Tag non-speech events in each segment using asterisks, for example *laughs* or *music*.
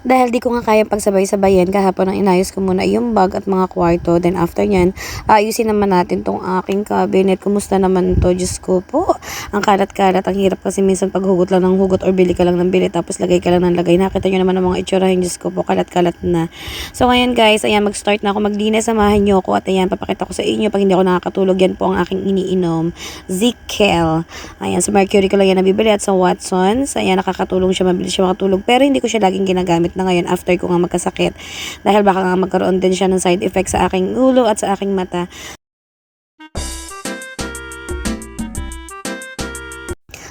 Dahil di ko nga kaya pagsabay-sabayan kahapon ang inayos ko muna yung bag at mga kwarto. Then after nyan, ayusin naman natin tong aking cabinet. Kumusta naman to? Diyos ko po. Ang kalat-kalat. Ang hirap kasi minsan paghugot lang ng hugot or bili ka lang ng bili tapos lagay ka lang ng lagay. Nakita nyo naman ang mga itsurahin. Diyos ko po. Kalat-kalat na. So ngayon guys, ayan mag-start na ako maglinis. Samahan nyo ako at ayan papakita ko sa inyo pag hindi ako nakakatulog. Yan po ang aking iniinom. Zickel. Ayan sa Mercury ko lang yan nabibili at sa Watsons. Ayan nakakatulong siya. Mabilis siya makatulog. Pero hindi ko siya laging ginagamit na ngayon after ko nga magkasakit. Dahil baka nga magkaroon din siya ng side effect sa aking ulo at sa aking mata.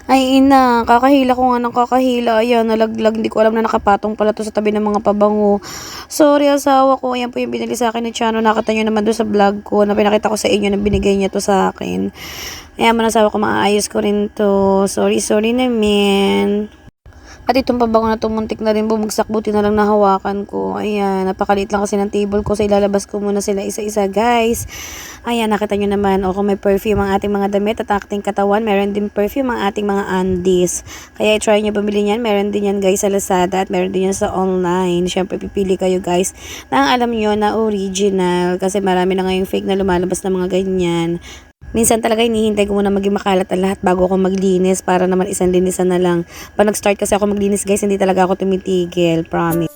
Ay ina, kakahila ko nga ng kakahila. Ayan, nalaglag. Hindi ko alam na nakapatong pala to sa tabi ng mga pabango. Sorry asawa ko. Ayan po yung binili sa akin ni Chano. Nakita nyo naman doon sa vlog ko na pinakita ko sa inyo na binigay niya to sa akin. Ayan, manasawa ko maaayos ko rin to. Sorry, sorry naman. At itong pabango na tumuntik na rin bumagsak buti na lang nahawakan ko. Ayan, napakaliit lang kasi ng table ko. So ilalabas ko muna sila isa-isa guys. Ayan, nakita nyo naman. O kung may perfume ang ating mga damit at ating katawan, meron din perfume ang ating mga undies. Kaya try nyo bumili niyan. Meron din yan guys sa Lazada at meron din yan sa online. Siyempre pipili kayo guys na alam nyo na original. Kasi marami na ngayong fake na lumalabas na mga ganyan. Minsan talaga hinihintay ko muna maging makalat ang lahat bago ako maglinis para naman isang linisan na lang. Pag nag-start kasi ako maglinis guys, hindi talaga ako tumitigil. Promise.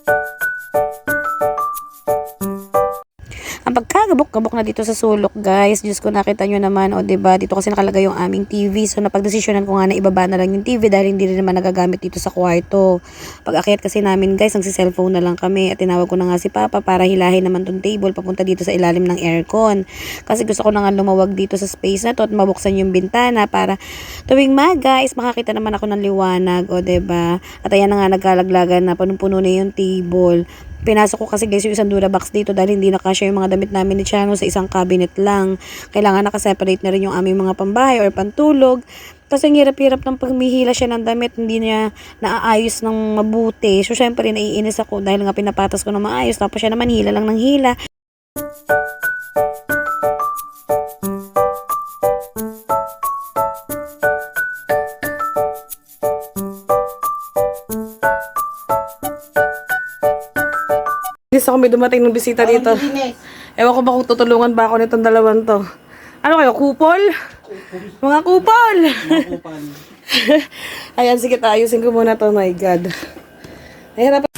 Ang pagkagabok-gabok na dito sa sulok, guys. Diyos ko, nakita nyo naman. O, ba diba, dito kasi nakalagay yung aming TV. So, napagdesisyonan ko nga na ibaba na lang yung TV dahil hindi rin naman nagagamit dito sa kwarto. Pag akyat kasi namin, guys, nagsi-cellphone na lang kami. At tinawag ko na nga si Papa para hilahin naman tong table papunta dito sa ilalim ng aircon. Kasi gusto ko na nga lumawag dito sa space na to at mabuksan yung bintana para tuwing maga is makakita naman ako ng liwanag. O, ba diba? At ayan na nga, nagkalaglagan na punong-puno na yung table. Pinasok ko kasi guys yung isang Durabox dito dahil hindi nakasya yung mga damit namin ni Chano sa isang cabinet lang. Kailangan nakaseparate na rin yung aming mga pambahay or pantulog. Kasi ang hirap-hirap ng pagmihila siya ng damit, hindi niya naaayos ng mabuti. So, syempre, naiinis ako dahil nga pinapatas ko na maayos. Tapos siya naman hila lang ng hila. Gusto ko may dumating ng bisita dito. Ewan ko ba kung tutulungan ba ako nitong dalawang to. Ano kayo, kupol? Mga kupol! *laughs* Ayan, sige tayo. Ayusin ko muna to. My God. Nahirap.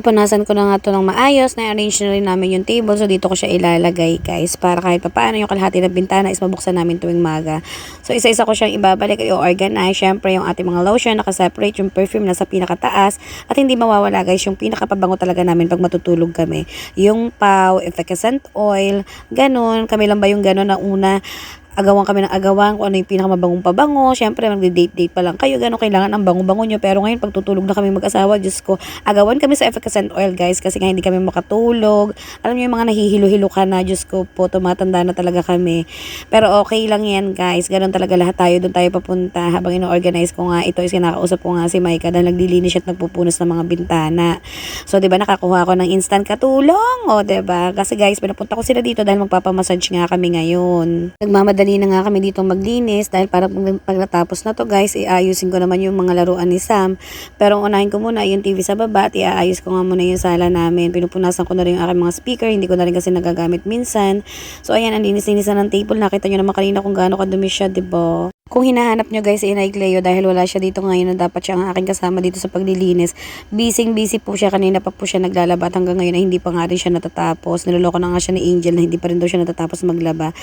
Napunasan ko na nga to ng maayos. Na-arrange na rin namin yung table. So, dito ko siya ilalagay, guys. Para kahit papaano yung kalahati ng bintana is mabuksan namin tuwing maga. So, isa-isa ko siyang ibabalik. I-organize. Siyempre, yung ating mga lotion, nakaseparate yung perfume nasa pinakataas. At hindi mawawala, guys, yung pinakapabango talaga namin pag matutulog kami. Yung pau, effervescent oil, ganun. Kami lang ba yung ganun na una agawan kami ng agawan kung ano yung pinakamabangong pabango. Siyempre, magde-date-date pa lang kayo. Gano'n kailangan ang bango-bango nyo. Pero ngayon, pag tutulog na kami mag-asawa, Diyos ko, agawan kami sa effervescent oil, guys. Kasi nga hindi kami makatulog. Alam nyo yung mga nahihilo-hilo ka na, Diyos ko po, tumatanda na talaga kami. Pero okay lang yan, guys. Gano'n talaga lahat tayo. Doon tayo papunta. Habang ino-organize ko nga, ito is kinakausap ko nga si Maika dahil naglilinis at nagpupunas ng mga bintana. So, di ba, nakakuha ko ng instant katulong. O, di ba? Kasi guys, pinapunta ko sila dito dahil magpapamassage nga kami ngayon. Nagmamadali na nga kami dito maglinis dahil para pag, pag natapos na to guys, iayusin ko naman yung mga laruan ni Sam. Pero unahin ko muna yung TV sa baba at iaayos ko nga muna yung sala namin. Pinupunasan ko na rin yung aking mga speaker, hindi ko na rin kasi nagagamit minsan. So ayan, ang linis-linisan ng table. Nakita nyo naman kanina kung gaano kadumi siya, ba? Kung hinahanap nyo guys, Inay Cleo dahil wala siya dito ngayon na dapat siya ang aking kasama dito sa paglilinis. Busy busy po siya. Kanina pa po siya naglalaba at hanggang ngayon ay hindi pa nga rin siya natatapos. Niloloko na nga siya ni Angel na hindi pa rin daw siya natatapos maglaba.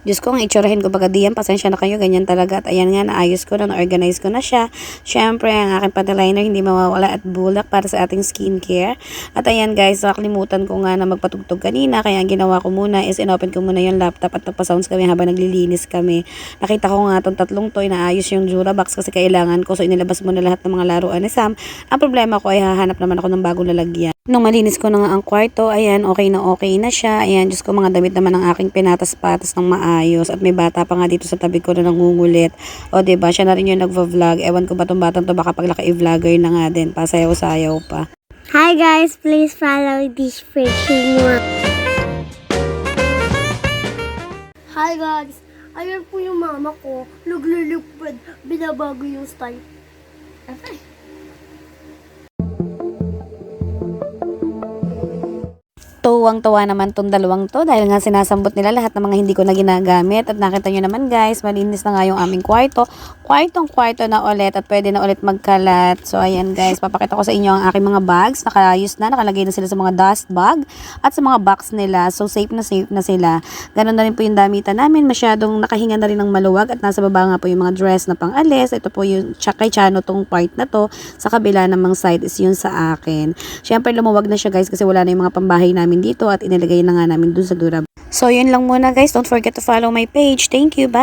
Diyos ko, ang itsurahin ko baga diyan, pasensya na kayo, ganyan talaga. At ayan nga, naayos ko na, na-organize ko na siya. Siyempre, ang aking pantaliner hindi mawawala at bulak para sa ating skincare. At ayan guys, nakalimutan ko nga na magpatugtog kanina, kaya ang ginawa ko muna is inopen ko muna yung laptop at nagpa-sounds kami habang naglilinis kami. Nakita ko nga itong tatlong to, inaayos yung Durabox kasi kailangan ko. So, inilabas mo na lahat ng mga laruan ni Sam. Ang problema ko ay hahanap naman ako ng bagong lalagyan. Nung malinis ko na nga ang kwarto, ayan, okay na okay na siya. Ayan, Diyos ko, mga damit naman ang aking pinatas-patas ng maayos. At may bata pa nga dito sa tabi ko na nangungulit. O, ba diba, siya na rin yung nagva-vlog. Ewan ko ba tong batang to, baka paglaki i-vlogger na nga din. Pasayaw-sayaw pa. Hi guys, please follow this freaking one. Hi guys, Ayan po yung mama ko. Naglulupad. Binabago yung style. Tuwang-tuwa naman tong dalawang to dahil nga sinasambot nila lahat ng mga hindi ko na ginagamit at nakita nyo naman guys, malinis na nga yung aming kwarto. Kwartong kwarto na ulit at pwede na ulit magkalat. So ayan guys, papakita ko sa inyo ang aking mga bags. Nakaayos na, nakalagay na sila sa mga dust bag at sa mga box nila. So safe na safe na sila. Ganon na rin po yung damitan namin. Masyadong nakahinga na rin ng maluwag at nasa baba nga po yung mga dress na pang alis. Ito po yung tsaka kay Chano tong part na to. Sa kabila namang side is yun sa akin. Siyempre lumuwag na siya guys kasi wala na yung mga pambahay namin dito at inilagay na nga namin dun sa Durab. So yun lang muna guys. Don't forget to follow my page. Thank you. Bye.